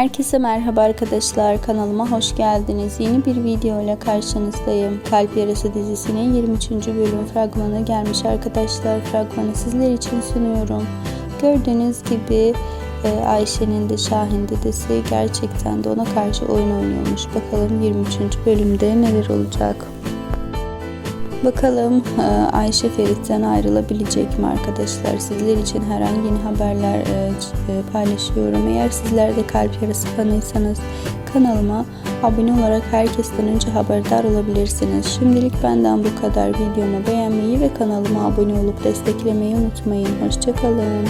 Herkese merhaba arkadaşlar kanalıma hoş geldiniz. Yeni bir video ile karşınızdayım. Kalp Yarası dizisinin 23. bölüm fragmanı gelmiş arkadaşlar. Fragmanı sizler için sunuyorum. Gördüğünüz gibi e, Ayşe'nin de Şahin dedesi gerçekten de ona karşı oyun oynuyormuş. Bakalım 23. bölümde neler olacak. Bakalım e, Ayşe Ferit'ten ayrılabilecek mi arkadaşlar? Sizler için her an yeni haberler e, e, paylaşıyorum. Eğer sizler de kalp yarısı fanıysanız kanalıma abone olarak herkesten önce haberdar olabilirsiniz. Şimdilik benden bu kadar. Videomu beğenmeyi ve kanalıma abone olup desteklemeyi unutmayın. Hoşçakalın.